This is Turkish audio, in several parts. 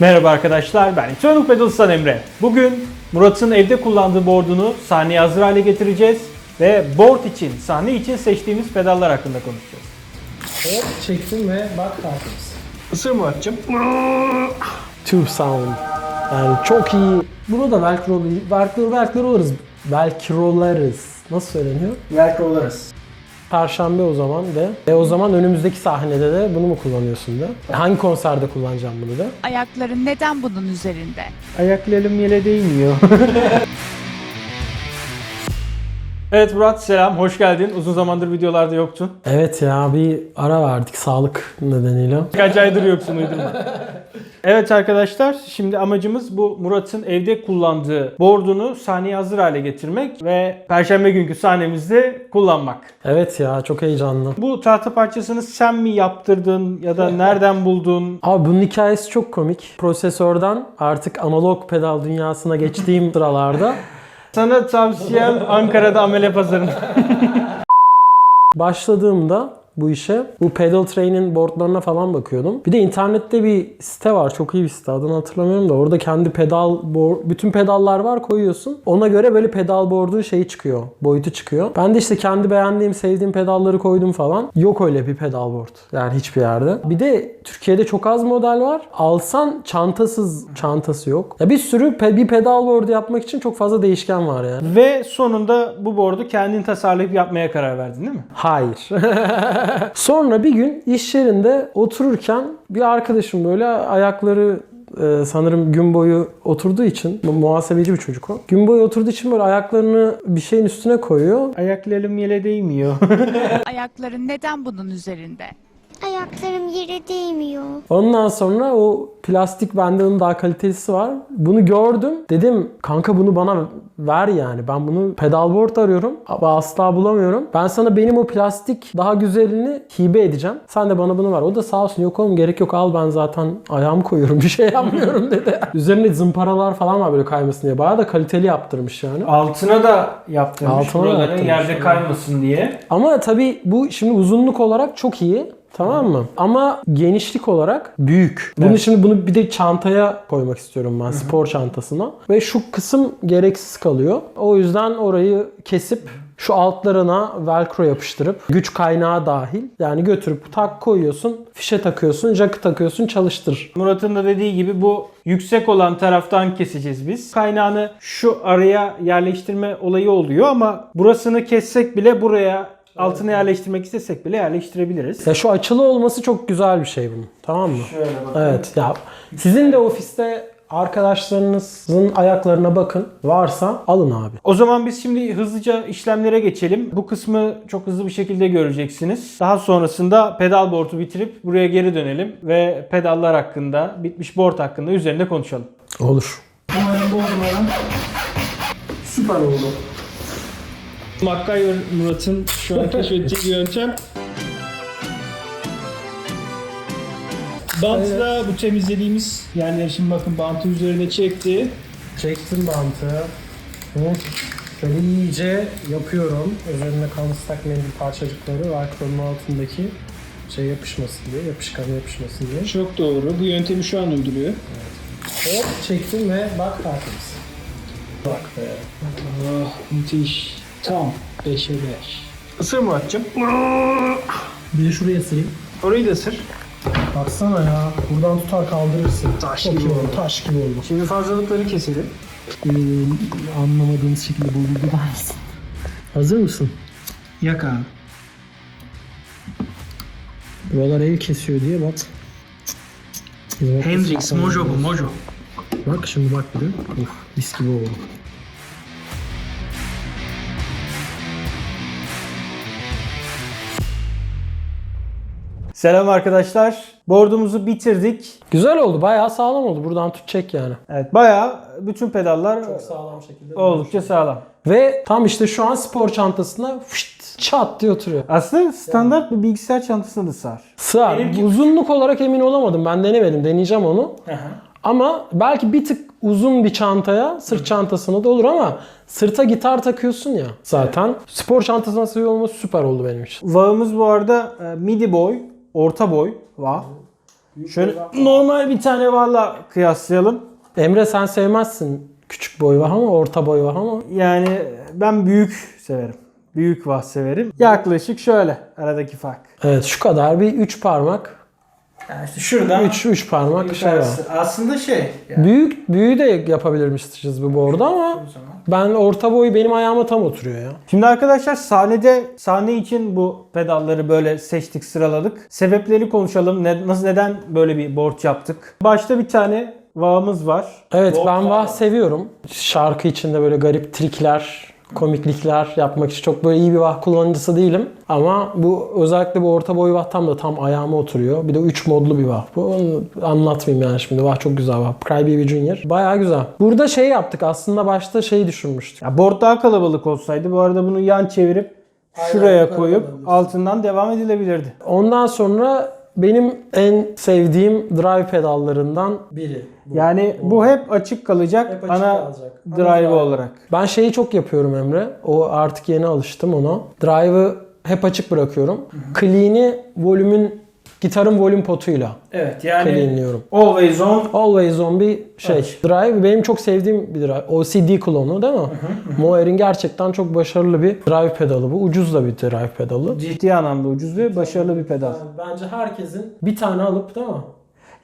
Merhaba arkadaşlar ben Eternal Pedals'tan Emre. Bugün Murat'ın evde kullandığı board'unu sahneye hazır hale getireceğiz ve board için, sahne için seçtiğimiz pedallar hakkında konuşacağız. Hop çektim ve bak tertemiz. Isır Murat'cığım. Tube sound. Yani çok iyi. Bunu da velcro, velcro, velcrolarız. Velcrolarız. Nasıl söyleniyor? Velcro'larız. Perşembe o zaman de. E o zaman önümüzdeki sahnede de bunu mu kullanıyorsun da? E, Hangi konserde kullanacağım bunu da? Ayakların neden bunun üzerinde? Ayaklarım yere değmiyor. evet Murat selam, hoş geldin. Uzun zamandır videolarda yoktun. Evet ya bir ara verdik sağlık nedeniyle. Kaç aydır yoksun uydurma. Evet arkadaşlar şimdi amacımız bu Murat'ın evde kullandığı board'unu sahneye hazır hale getirmek ve perşembe günkü sahnemizde kullanmak. Evet ya çok heyecanlı. Bu tahta parçasını sen mi yaptırdın ya da nereden buldun? Abi bunun hikayesi çok komik. Prosesörden artık analog pedal dünyasına geçtiğim sıralarda Sana tavsiyem Ankara'da amele pazarında. başladığımda bu işe bu pedal train'in boardlarına falan bakıyordum. Bir de internette bir site var. Çok iyi bir site. Adını hatırlamıyorum da. Orada kendi pedal board, bütün pedallar var koyuyorsun. Ona göre böyle pedal board'un şeyi çıkıyor. Boyutu çıkıyor. Ben de işte kendi beğendiğim, sevdiğim pedalları koydum falan. Yok öyle bir pedal board. Yani hiçbir yerde. Bir de Türkiye'de çok az model var. Alsan çantasız çantası yok. Ya bir sürü pe- bir pedal board yapmak için çok fazla değişken var yani. Ve sonunda bu board'u kendin tasarlayıp yapmaya karar verdin değil mi? Hayır. Sonra bir gün iş yerinde otururken bir arkadaşım böyle ayakları e, sanırım gün boyu oturduğu için mu- muhasebeci bir çocuk o. Gün boyu oturduğu için böyle ayaklarını bir şeyin üstüne koyuyor. Ayaklarım yere değmiyor. Ayakların neden bunun üzerinde? Ayaklarım yere değmiyor. Ondan sonra o plastik bende onun daha kalitelisi var. Bunu gördüm. Dedim kanka bunu bana ver yani. Ben bunu pedalboard arıyorum ama asla bulamıyorum. Ben sana benim o plastik daha güzelini hibe edeceğim. Sen de bana bunu ver. O da sağ olsun yok oğlum gerek yok al ben zaten ayağımı koyuyorum bir şey yapmıyorum dedi. Üzerinde zımparalar falan var böyle kaymasın diye. Bayağı da kaliteli yaptırmış yani. Altına da yaptırmış Altına da yaptırmış, yerde kaymasın diye. Ama tabii bu şimdi uzunluk olarak çok iyi. Tamam mı? Ama genişlik olarak büyük. Bunu Evet. şimdi bunu bir de çantaya koymak istiyorum ben spor çantasına. Ve şu kısım gereksiz kalıyor. O yüzden orayı kesip şu altlarına velcro yapıştırıp güç kaynağı dahil yani götürüp tak koyuyorsun, fişe takıyorsun, jack'ı takıyorsun, çalıştır. Murat'ın da dediği gibi bu yüksek olan taraftan keseceğiz biz. Kaynağını şu araya yerleştirme olayı oluyor ama burasını kessek bile buraya altına yerleştirmek istesek bile yerleştirebiliriz. Ya şu açılı olması çok güzel bir şey bunun. Tamam mı? Şöyle. Evet ya sizin de ofiste arkadaşlarınızın ayaklarına bakın. Varsa alın abi. O zaman biz şimdi hızlıca işlemlere geçelim. Bu kısmı çok hızlı bir şekilde göreceksiniz. Daha sonrasında pedal board'u bitirip buraya geri dönelim ve pedallar hakkında, bitmiş board hakkında üzerinde konuşalım. Olur. Umarım board'umarım süper oldu. MacGyver Murat'ın şu an keşfedeceği bir yöntem. Bantla bu temizlediğimiz yerleri şimdi bakın bantı üzerine çekti. Çektim bantı. Hı. Şöyle iyice yapıyorum. Üzerine kalan ıslak mendil parçacıkları velcro'nun altındaki şey yapışmasın diye, yapışkan yapışmasın diye. Çok doğru. Bu yöntemi şu an uyguluyor. Hop çektim ve bak tertemiz. Bak be. Oh, müthiş. Tam 5'e 5. Isır Murat'cığım. Bir de şuraya sırayım. Orayı da ısır. Baksana ya. Buradan tutar kaldırırsın. Taş Çok gibi iyi oldu. oldu. Taş gibi oldu. Şimdi fazlalıkları keselim. Ee, anlamadığınız şekilde bozuldu dersin. Hazır mısın? Yak abi. Buralar el kesiyor diye bak. Bak, Hendrix, Mojo bu, Mojo. Bak şimdi bak bir de. Of mis gibi oldu. Selam arkadaşlar. Board'umuzu bitirdik. Güzel oldu. Bayağı sağlam oldu. Buradan tutacak yani. Evet bayağı bütün pedallar Sağlam şekilde. oldukça sağlam. Ve tam işte şu an spor çantasına fışt, çat diye oturuyor. Aslında standart bir bilgisayar çantasına da sığar. Sığar. Benimki- Uzunluk olarak emin olamadım. Ben denemedim. Deneyeceğim onu. Ama belki bir tık uzun bir çantaya, sırt çantasına da olur ama sırta gitar takıyorsun ya zaten. Spor çantasına sığıyor olması süper oldu benim için. Vağımız bu arada e, midi boy, orta boy vağ. Şöyle normal bir tane valla kıyaslayalım. Emre sen sevmezsin küçük boy var ama orta boy var ama Yani ben büyük severim. Büyük vah severim. Yaklaşık şöyle aradaki fark. evet şu kadar bir 3 parmak Yani işte şuradan 3 3 parmak şey var. Aslında şey. Büyük büyüğü de yapabilirmişiz bu board'a ama ben orta boy benim ayağıma tam oturuyor ya. Şimdi arkadaşlar sahnede sahne için bu pedalları böyle seçtik, sıraladık. Sebepleri konuşalım. Ne, nasıl neden böyle bir board yaptık? Başta bir tane vağımız var. Evet Board ben vah seviyorum. Şarkı içinde böyle garip trikler, komiklikler yapmak için çok böyle iyi bir vah kullanıcısı değilim. Ama bu özellikle bu orta boy vah tam da tam ayağıma oturuyor. Bir de 3 modlu bir vah. Bu onu anlatmayayım yani şimdi. Vah çok güzel vah. Crybaby Junior. Bayağı güzel. Burada şey yaptık aslında başta şey düşünmüştük. Ya board daha kalabalık olsaydı bu arada bunu yan çevirip şuraya yukarı koyup altından devam edilebilirdi. Ondan sonra benim en sevdiğim drive pedallarından biri. Yani bu hep açık kalacak Hep açık ana kalacak. Ana drive drive. olarak. Ben şeyi çok yapıyorum Emre. O artık yeni alıştım ona. Drive'ı hep açık bırakıyorum. Clean'i volümün gitarın volüm potuyla Evet cleanliyorum. always on Always on bir şey. Drive benim çok sevdiğim bir drive. OCD klonu değil mi? Moer'in gerçekten çok başarılı bir drive pedalı bu. Ucuz da bir drive pedalı. ciddi anlamda ucuz ve başarılı bir pedal. Bence herkesin bir tane alıp değil mi?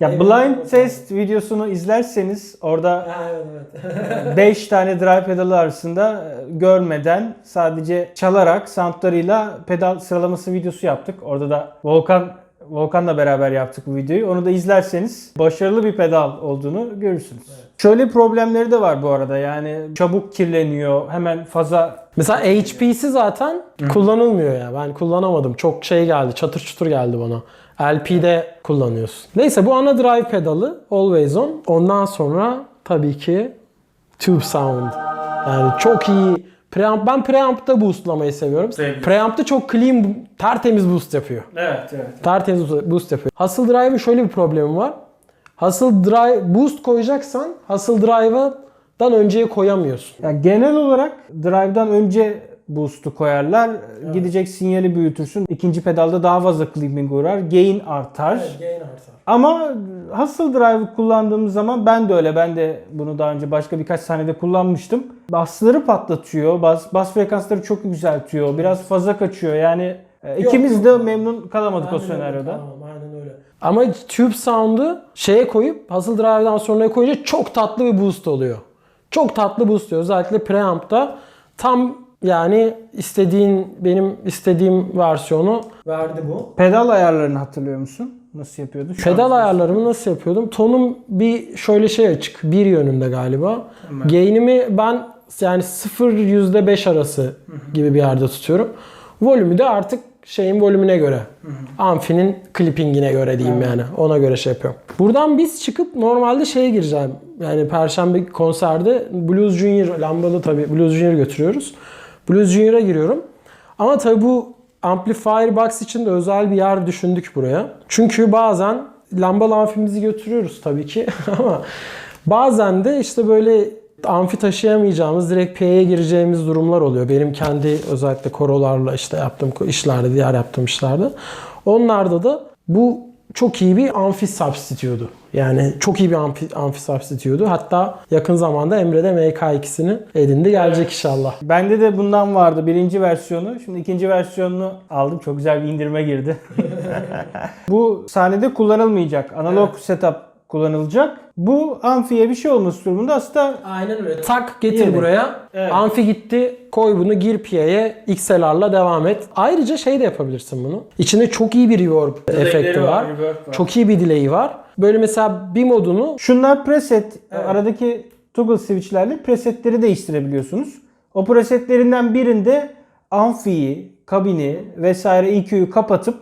Ya Evet, blind evet. test videosunu izlerseniz orada evet evet. 5 tane drive pedalı arasında e, görmeden sadece çalarak soundlarıyla pedal sıralaması videosu yaptık. Orada da Volkan Volkan'la beraber yaptık bu videoyu. Onu da izlerseniz başarılı bir pedal olduğunu görürsünüz. Şöyle problemleri de var bu arada. Yani çabuk kirleniyor. Hemen faza Mesela HP'si zaten kullanılmıyor ya. Ben kullanamadım. Çok şey geldi. Çatır çutur geldi bana. LP'de kullanıyorsun. Neyse bu ana drive pedalı Always On. Ondan sonra tabii ki Tube Sound. Yani çok iyi preamp. Ben preamp'ta boostlamayı seviyorum. Sevdim. Preamp'ta çok clean, tertemiz boost yapıyor. Evet, evet. Tertemiz boost yapıyor. Hustle Drive'ın şöyle bir problemi var. Hustle Drive boost koyacaksan Hustle Drive'dan önceye koyamıyorsun. Ya genel olarak drive'dan önce boost'u koyarlar. Gidecek sinyali büyütürsün. İkinci pedalda daha fazla clipping uğrar. Gain artar. gain artar. Ama Hustle Drive'ı kullandığımız zaman ben de öyle. Ben de bunu daha önce başka birkaç sahnede kullanmıştım. Basları patlatıyor. Bas, bas frekansları çok yükseltiyor. Biraz fazla kaçıyor. Yani e, ikimiz yok. de memnun kalamadık o senaryoda. aynen öyle. Ama Tube Sound'u şeye koyup Hustle Drive'dan sonra koyunca çok tatlı bir boost oluyor. Çok tatlı boost oluyor. Özellikle preamp'ta tam yani istediğin benim istediğim versiyonu verdi bu. Pedal ayarlarını hatırlıyor musun? Nasıl yapıyordu? Şu Pedal an- ayarlarımı nasıl yapıyordum? Tonum bir şöyle şey açık. Bir yönünde galiba. Gain'imi ben yani 0 %5 arası gibi bir yerde tutuyorum. Volümü de artık şeyin volümüne göre. Amfinin clippingine göre diyeyim yani. Ona göre şey yapıyorum. Buradan biz çıkıp normalde şeye gireceğim. Yani perşembe konserde Blues Junior, lambalı tabii Blues Junior götürüyoruz. Blues Junior'a giriyorum. Ama tabii bu Amplifier Box için de özel bir yer düşündük buraya. Çünkü bazen lambalı amfimizi götürüyoruz tabii ki ama bazen de işte böyle amfi taşıyamayacağımız direkt PA'ya gireceğimiz durumlar oluyor. Benim kendi özellikle korolarla işte yaptığım işlerde, diğer yaptığım işlerde. Onlarda da bu çok iyi bir amfi substitute'u. Yani çok iyi bir amfi, amfi substitute'u. Hatta yakın zamanda Emre de MK2'sini edindi. Gelecek inşallah. Bende de bundan vardı birinci versiyonu. Şimdi ikinci versiyonunu aldım. Çok güzel bir indirime girdi. Bu sahnede kullanılmayacak. Analog setup kullanılacak. Bu amfiye bir şey olması durumunda aslında Aynen öyle. Tak getir İyi. buraya. Evet. Amfi gitti. Koy bunu gir PA'ye XLR'la devam et. Ayrıca şey de yapabilirsin bunu. İçinde çok iyi bir reverb efekti var, var. reverb var. Çok iyi bir delay'i var. Böyle mesela bir modunu şunlar preset. Aradaki toggle switchlerle presetleri değiştirebiliyorsunuz. O presetlerinden birinde amfiyi, kabini vesaire EQ'yu kapatıp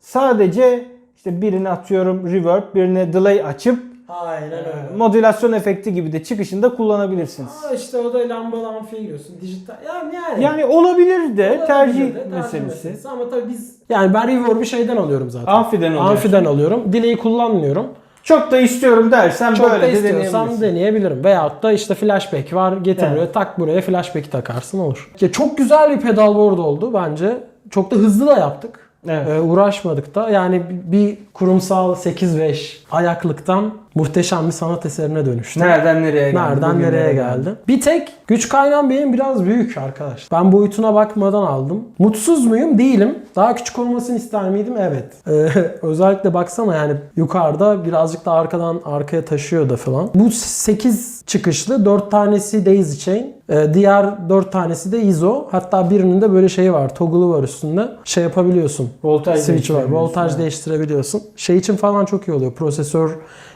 sadece işte birini atıyorum reverb, birine delay açıp Aynen öyle. modülasyon efekti gibi de çıkışında kullanabilirsiniz. işte o da lambalı amfiye giriyorsun. Dijital. Yani, yani. Yani olabilir de Olabilir tercih de, meselesi. meselesi. Ama tabii biz... Yani ben reverb'ü şeyden alıyorum zaten. Amfiden oluyor. Amfiden alıyorum. Delay'i kullanmıyorum. Çok da istiyorum dersen Çok böyle da de istiyorsam deneyebilirsin. deneyebilirim. Veyahut da işte flashback var getir Evet. buraya tak buraya flashback'i takarsın olur. Ya çok güzel bir pedal board oldu bence. Çok da hızlı da yaptık. Evet. Ee, uğraşmadık da. Yani bir kurumsal 8.5 ayaklıktan muhteşem bir sanat eserine dönüştü. Nereden nereye geldi? Nereden bugün nereye geldi? Bir tek güç kaynağım benim biraz büyük arkadaş. Ben boyutuna bakmadan aldım. Mutsuz muyum? Değilim. Daha küçük olmasını ister miydim? Evet. Ee, özellikle baksana yani yukarıda birazcık da arkadan arkaya taşıyor da falan. Bu 8 çıkışlı 4 tanesi daisy chain. Ee, diğer 4 tanesi de ISO. Hatta birinin de böyle şeyi var. Toggle'ı var üstünde. Şey yapabiliyorsun. Voltaj Switch var. Voltaj evet. değiştirebiliyorsun. Şey için falan çok iyi oluyor. Prosesör.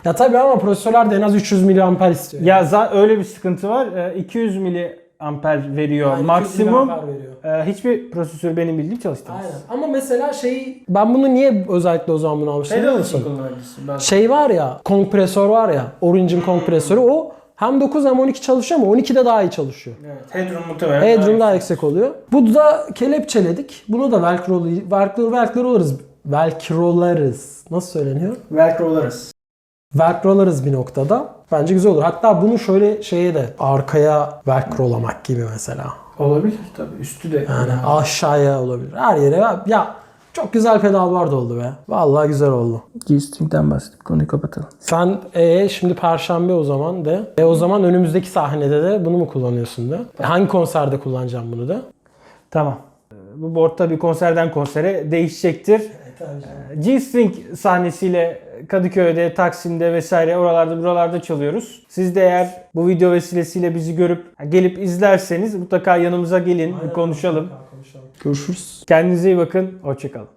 Ya tabii ama prosesörler de en az 300 mAh istiyor. Ya za- öyle bir sıkıntı var. Ee, 200 miliamper veriyor 200 maksimum. veriyor. Ee, hiçbir prosesör benim bildiğim çalıştırmaz. Aynen. Ama mesela şey ben bunu niye özellikle o zaman bunu almıştım biliyor musun? Ben... Şey var ya, kompresör var ya, Orange'in kompresörü o hem 9 hem 12 çalışıyor ama 12'de daha iyi çalışıyor. Evet, headroom muhtemelen. Headroom daha yüksek oluyor. Bu da kelepçeledik. Bunu da velcro velcro velcrolarız. Velcrolarız. Nasıl söyleniyor? Velcro'larız. Velcrolarız bir noktada. Bence güzel olur. Hatta bunu şöyle şeye de arkaya velcrolamak gibi mesela. Olabilir tabii. Üstü de. Yani aşağıya olabilir. Her yere. Ya çok güzel pedal var da oldu be. Vallahi güzel oldu. G-String'den bahsedip konuyu kapatalım. Sen e, şimdi perşembe o zaman de. E o zaman önümüzdeki sahnede de bunu mu kullanıyorsun de? E, hangi konserde kullanacağım bunu da? Tamam. Bu board tabii konserden konsere değişecektir. Ee, G-String sahnesiyle Kadıköy'de, Taksim'de vesaire oralarda buralarda çalıyoruz. Siz de eğer bu video vesilesiyle bizi görüp gelip izlerseniz mutlaka yanımıza gelin, bir konuşalım. Görüşürüz. Kendinize iyi bakın, hoşçakalın.